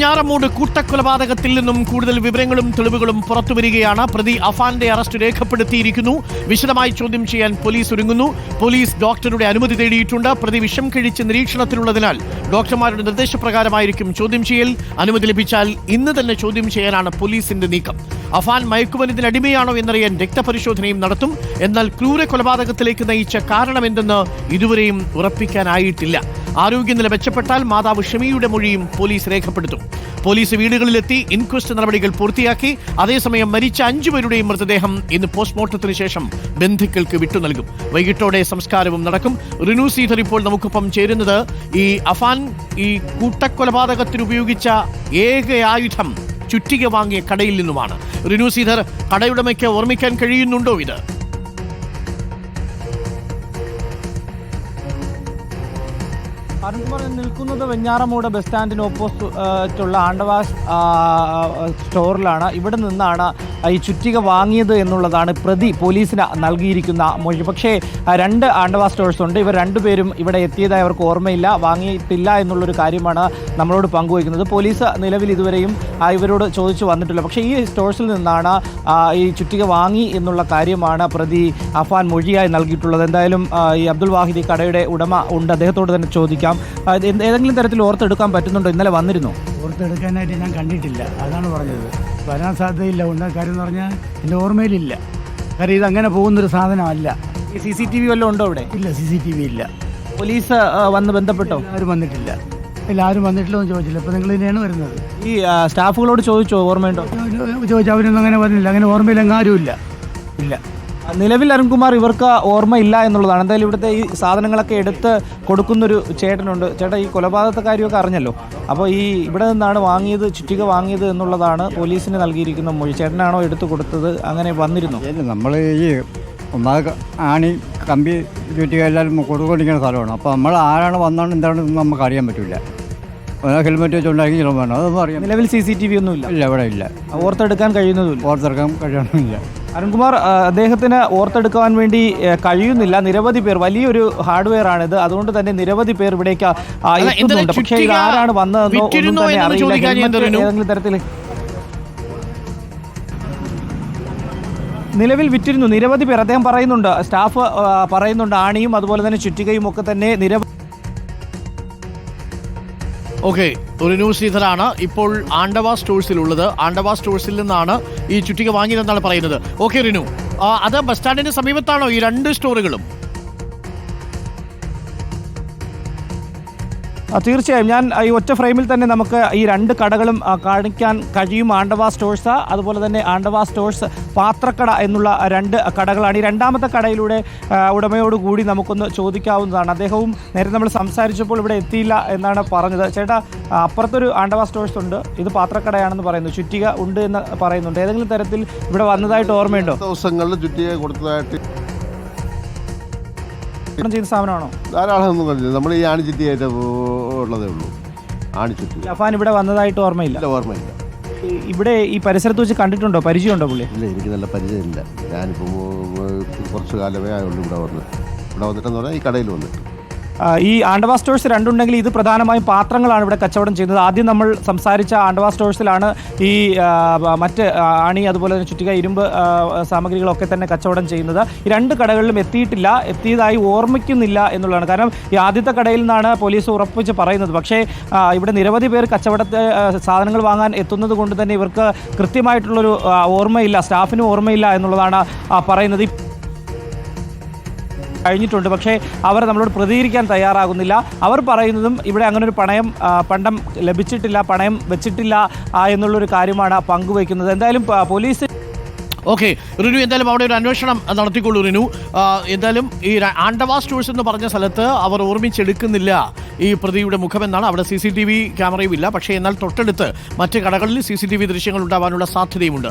ഞാറമൂട് കൂട്ടക്കൊലപാതകത്തിൽ നിന്നും കൂടുതൽ വിവരങ്ങളും തെളിവുകളും പുറത്തുവരികയാണ് പ്രതി അഫാന്റെ അറസ്റ്റ് രേഖപ്പെടുത്തിയിരിക്കുന്നു. വിശദമായി ചോദ്യം ചെയ്യാൻ പോലീസ് ഒരുങ്ങുന്നു. പോലീസ് ഡോക്ടറുടെ അനുമതി തേടിയിട്ടുണ്ട്. പ്രതി വിഷം കഴിച്ച് നിരീക്ഷണത്തിലുള്ളതിനാൽ ഡോക്ടർമാരുടെ നിർദ്ദേശപ്രകാരമായിരിക്കും ചോദ്യം ചെയ്യൽ. അനുമതി ലഭിച്ചാൽ ഇന്ന് തന്നെ ചോദ്യം ചെയ്യാനാണ് പോലീസിന്റെ നീക്കം. അഫാൻ മയക്കുമരുന്നിന് അടിമയാണോ എന്നറിയാൻ രക്തപരിശോധനയും നടത്തും. എന്നാൽ ക്രൂര കൊലപാതകത്തിലേക്ക് നയിച്ച കാരണമെന്തെന്ന് ഇതുവരെയും ഉറപ്പിക്കാനായിട്ടില്ല. ആരോഗ്യനില മെച്ചപ്പെട്ടാൽ മാതാവ് ഷമിയുടെ മൊഴിയും പോലീസ് രേഖപ്പെടുത്തും. പോലീസ് വീടുകളിലെത്തി ഇൻക്വസ്റ്റ് നടപടികൾ പൂർത്തിയാക്കി അതേസമയം മരിച്ച അഞ്ചുപേരുടെയും മൃതദേഹം ഇന്ന് പോസ്റ്റ്മോർട്ടത്തിന് ശേഷം ബന്ധുക്കൾക്ക് വിട്ടു നൽകും. വൈകിട്ടോടെ സംസ്കാരവും നടക്കും. റിനു സീധർ ഇപ്പോൾ നമുക്കൊപ്പം ചേരുന്നത് ഈ അഫാൻ ഈ കൂട്ടക്കൊലപാതകത്തിന് ഉപയോഗിച്ച ഏക ആയുധം ചുറ്റിക വാങ്ങിയ കടയിൽ നിന്നുമാണ്. റിനു സീധർ കടയുടമയ്ക്ക് ഓർമ്മിക്കാൻ കഴിയുന്നുണ്ടോ ഇത്? അരുൺകുമാർ നിൽക്കുന്നത് വെഞ്ഞാറമൂട് ബസ് സ്റ്റാൻഡിന് ഓപ്പോസിറ്റുള്ള ആണ്ടവാസ് സ്റ്റോറിലാണ്. ഇവിടെ നിന്നാണ് ഈ ചുറ്റിക വാങ്ങിയത് എന്നുള്ളതാണ് പ്രതി പോലീസിന് നൽകിയിരിക്കുന്ന മൊഴി. പക്ഷേ രണ്ട് ആണ്ടവാസ് സ്റ്റോഴ്സ് ഉണ്ട്. ഇവർ രണ്ടുപേരും ഇവിടെ എത്തിയതായി അവർക്ക് ഓർമ്മയില്ല. വാങ്ങിയിട്ടില്ല എന്നുള്ളൊരു കാര്യമാണ് നമ്മളോട് പങ്കുവയ്ക്കുന്നത്. പോലീസ് നിലവിൽ ഇതുവരെയും ഇവരോട് ചോദിച്ചു വന്നിട്ടില്ല. പക്ഷേ ഈ സ്റ്റോഴ്സിൽ നിന്നാണ് ഈ ചുറ്റിക വാങ്ങി എന്നുള്ള കാര്യമാണ് പ്രതി അഫാൻ മൊഴിയായി നൽകിയിട്ടുള്ളത്. എന്തായാലും ഈ അബ്ദുൾ വാഹിദി കടയുടെ ഉടമ ഉണ്ട്. അദ്ദേഹത്തോട് തന്നെ ചോദിക്കാം. ഇത് ഏതെങ്കിലും തരത്തിൽ ഓർത്തെടുക്കാൻ പറ്റുന്നുണ്ടോ? ഇന്നലെ വന്നിരുന്നു? ഓർത്തെടുക്കാനായിട്ട് ഞാൻ കണ്ടിട്ടില്ല. അതാണ് പറഞ്ഞത്. വരാൻ സാധ്യതയില്ല. ഉണ്ട് കാര്യം എന്ന് പറഞ്ഞാൽ എന്റെ ഓർമ്മയിലില്ല. കാര്യം ഇത് അങ്ങനെ പോകുന്നൊരു സാധനമല്ല. ഈ സി സി ടി വി വല്ലതും ഉണ്ടോ ഇവിടെ ഇല്ല സി സി ടി വി ഇല്ല. പോലീസ് വന്ന് ബന്ധപ്പെട്ടോ? ആരും വന്നിട്ടില്ല. ഇല്ല ആരും വന്നിട്ടില്ല എന്ന് ചോദിച്ചില്ല. ഇപ്പം നിങ്ങൾ തന്നെയാണ് വരുന്നത്. ഈ സ്റ്റാഫുകളോട് ചോദിച്ചോ? ഓർമ്മയുണ്ടോ? ചോദിച്ചാൽ അവരൊന്നും അങ്ങനെ പറഞ്ഞില്ല. അങ്ങനെ ഓർമ്മയിലെങ്ങും ഇല്ല. ഇല്ല. നിലവിൽ അരുൺകുമാർ ഇവർക്ക് ഓർമ്മയില്ല എന്നുള്ളതാണ്. എന്തായാലും ഇവിടുത്തെ ഈ സാധനങ്ങളൊക്കെ എടുത്ത് കൊടുക്കുന്നൊരു ചേട്ടനുണ്ട്. ചേട്ടാ ഈ കൊലപാതകത്തെ കാര്യമൊക്കെ അറിഞ്ഞല്ലോ? അപ്പോൾ ഈ ഇവിടെ നിന്നാണ് വാങ്ങിയത് ചുറ്റിക വാങ്ങിയത് എന്നുള്ളതാണ് പോലീസിന് നൽകിയിരിക്കുന്ന മൊഴി. ചേട്ടനാണോ എടുത്തു കൊടുത്തത്? അങ്ങനെ വന്നിരുന്നു? ഇല്ല നമ്മൾ ഈ ഒന്നാമത് ആണി കമ്പി ചുറ്റിക എല്ലാവരും കൊടുക്കൊണ്ടിരിക്കുന്ന സ്ഥലമാണ്. അപ്പോൾ നമ്മൾ ആരാണ് വന്നാണ് എന്താണെന്ന് നമുക്ക് അറിയാൻ പറ്റില്ല. ഹെൽമെറ്റ് വെച്ചുണ്ടാക്കി ചിലപ്പോൾ വേണം അതൊന്നും അറിയാം നിലവിൽ സി സി ടി വി ഒന്നുമില്ല ഇല്ല. ഇവിടെ ഇല്ല. ഓർത്തെടുക്കാൻ കഴിയുന്നതും ഓർത്തെടുക്കാൻ കഴിയണമെന്നില്ല അരുൺകുമാർ അദ്ദേഹത്തിന് ഓർത്തെടുക്കാൻ വേണ്ടി കഴിയുന്നില്ല. നിരവധി പേർ വലിയൊരു ഹാർഡ്വെയർ ആണിത്. അതുകൊണ്ട് തന്നെ നിരവധി പേർ ഇവിടേക്ക് എത്തുന്നുണ്ട്. പക്ഷേ ഇത് ആരാണ് വന്നതെന്നോ ഒന്നും തന്നെ അറിയില്ല. ഏതെങ്കിലും തരത്തിൽ. നിലവിൽ വിറ്റിരുന്നു. നിരവധി പേർ. അദ്ദേഹം പറയുന്നുണ്ട് സ്റ്റാഫ് പറയുന്നുണ്ട്. ആണിയും അതുപോലെ തന്നെ ചുറ്റികയും ഒക്കെ തന്നെ നിരവധി ഓക്കെ ഒരു ന്യൂസ് ശ്രീധരാണ് ഇപ്പോൾ ആണ്ടവ സ്റ്റോഴ്സിൽ ഉള്ളത് ആണ്ടവ സ്റ്റോഴ്സിൽ നിന്നാണ് ഈ ചുറ്റിക വാങ്ങിയതെന്നാണ് പറയുന്നത്. ഓക്കെ റിനു. അത് ബസ് സ്റ്റാൻഡിന് സമീപത്താണോ ഈ രണ്ട് സ്റ്റോറുകളും? തീർച്ചയായും. ഞാൻ ഈ ഒറ്റ ഫ്രെയിമിൽ തന്നെ നമുക്ക് ഈ രണ്ട് കടകളും കാണിക്കാൻ കഴിയും. ആണ്ടവ സ്റ്റോഴ്സ് അതുപോലെ തന്നെ ആണ്ടവ സ്റ്റോഴ്സ് പാത്രക്കട എന്നുള്ള രണ്ട് കടകളാണ്. ഈ രണ്ടാമത്തെ കടയിലൂടെ ഉടമയോട് കൂടി നമുക്കൊന്ന് ചോദിക്കാവുന്നതാണ്. അദ്ദേഹവും നേരത്തെ നമ്മൾ സംസാരിച്ചപ്പോൾ ഇവിടെ എത്തിയില്ല എന്നാണ് പറഞ്ഞത്. ചേട്ടാ അപ്പുറത്തൊരു ആണ്ടവ സ്റ്റോഴ്സ് ഉണ്ട്. ഇത് പാത്രക്കടയാണെന്ന് പറയുന്നു. ചുറ്റിക ഉണ്ട് എന്ന് പറയുന്നുണ്ട്. ഏതെങ്കിലും തരത്തിൽ ഇവിടെ വന്നതായിട്ട് ഓർമ്മയുണ്ടോ? ദിവസങ്ങളിൽ ചുറ്റിക കൊടുത്തതായിട്ട് ചെയ്യുന്ന സ്ഥാപനമാണോ ധാരാളം ഒന്നും കണ്ടില്ല. നമ്മൾ ഈ ആണിച്ചുറ്റിയായിട്ട് ഉള്ളതേ ഉള്ളൂ. ആണിച്ചിട്ടി. ജഫാൻ ഇവിടെ വന്നതായിട്ട് ഓർമ്മയില്ല? ഇല്ല ഓർമ്മയില്ല. ഇവിടെ ഈ പരിസരത്ത് വെച്ച് കണ്ടിട്ടുണ്ടോ? പരിചയമുണ്ടോ പുള്ളി? ഇല്ല എനിക്ക് നല്ല പരിചയമില്ല. ഞാനിപ്പോൾ കുറച്ച് കാലമേ ആയുള്ളൂ ഇവിടെ വന്നിട്ട് ഇവിടെ വന്നിട്ടെന്ന് പറഞ്ഞാൽ ഈ കടയിൽ വന്നിട്ട്. ഈ ആണ്ടവ സ്റ്റോഴ്സ് രണ്ടുണ്ടെങ്കിൽ ഇത് പ്രധാനമായും പാത്രങ്ങളാണ് ഇവിടെ കച്ചവടം ചെയ്യുന്നത്. ആദ്യം നമ്മൾ സംസാരിച്ച ആണ്ടവ സ്റ്റോഴ്സിലാണ് ഈ മറ്റ് ആണി അതുപോലെ തന്നെ ചുറ്റിക ഇരുമ്പ് സാമഗ്രികളൊക്കെ തന്നെ കച്ചവടം ചെയ്യുന്നത്. ഈ രണ്ട് കടകളിലും എത്തിയിട്ടില്ല. എത്തിയതായി ഓർമ്മിക്കുന്നില്ല എന്നുള്ളതാണ്. കാരണം ഈ ആദ്യത്തെ കടയിൽ നിന്നാണ് പോലീസ് ഉറപ്പിച്ച് പറയുന്നത്. പക്ഷേ ഇവിടെ നിരവധി പേർ കച്ചവടത്തെ സാധനങ്ങൾ വാങ്ങാൻ എത്തുന്നത് കൊണ്ട് തന്നെ ഇവർക്ക് കൃത്യമായിട്ടുള്ളൊരു ഓർമ്മയില്ല സ്റ്റാഫിനും ഓർമ്മയില്ല എന്നുള്ളതാണ് പറയുന്നത്. കഴിഞ്ഞിട്ടുണ്ട്. പക്ഷേ അവർ നമ്മളോട് പ്രതികരിക്കാൻ തയ്യാറാകുന്നില്ല. അവർ പറയുന്നതും ഇവിടെ അങ്ങനെ ഒരു പണയം പണ്ടം ലഭിച്ചിട്ടില്ല പണയം വെച്ചിട്ടില്ല എന്നുള്ളൊരു കാര്യമാണ് പങ്കുവയ്ക്കുന്നത്. എന്തായാലും പോലീസ് ഓക്കെ റിനു എന്തായാലും അവിടെ ഒരു അന്വേഷണം നടത്തിക്കൊള്ളൂ റിനു. എന്തായാലും ഈ ആണ്ടവ സ്റ്റോഴ്സ് എന്ന് പറഞ്ഞ സ്ഥലത്ത് അവർ ഓർമ്മിച്ചെടുക്കുന്നില്ല ഈ പ്രതിയുടെ മുഖമെന്നാണ്. അവിടെ സി സി ടി വി ക്യാമറയും ഇല്ല. പക്ഷേ എന്നാൽ തൊട്ടടുത്ത് മറ്റ് കടകളിൽ സി സി ടി വി ദൃശ്യങ്ങൾ ഉണ്ടാവാനുള്ള സാധ്യതയുമുണ്ട്.